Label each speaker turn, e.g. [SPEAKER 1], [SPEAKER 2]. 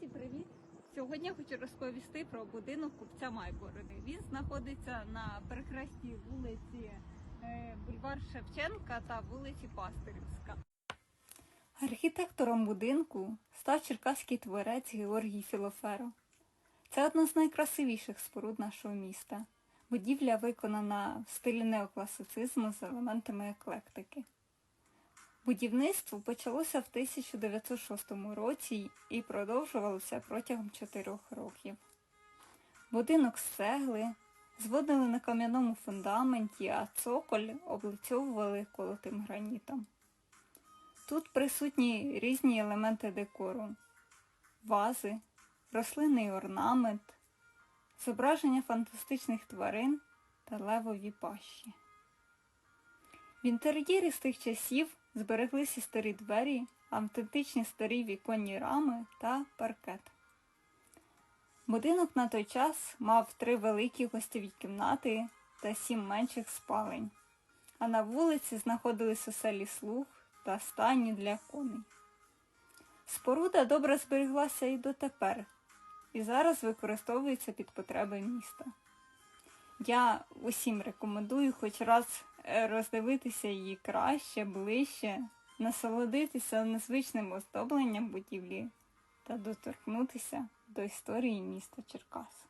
[SPEAKER 1] Друзі, привіт! Сьогодні хочу розповісти про будинок купця Майбороди. Він знаходиться на перехресті вулиці е, Бульвар Шевченка та вулиці Пастирівська. Архітектором будинку став черкаський творець Георгій Філоферо. Це одна з найкрасивіших споруд нашого міста. Будівля виконана в стилі неокласицизму з елементами еклектики. Будівництво почалося в 1906 році і продовжувалося протягом чотирьох років. Будинок з цегли зводили на кам'яному фундаменті, а цоколь облицьовували колотим гранітом. Тут присутні різні елементи декору, вази, рослинний орнамент, зображення фантастичних тварин та левові пащі. В інтер'єрі з тих часів збереглися старі двері, автентичні старі віконні рами та паркет. Будинок на той час мав три великі гостєві кімнати та сім менших спалень, а на вулиці знаходились оселі слуг та стайні для коней. Споруда добре збереглася і дотепер, і зараз використовується під потреби міста. Я усім рекомендую хоч раз роздивитися її краще, ближче, насолодитися незвичним оздобленням будівлі та доторкнутися до історії міста Черкас.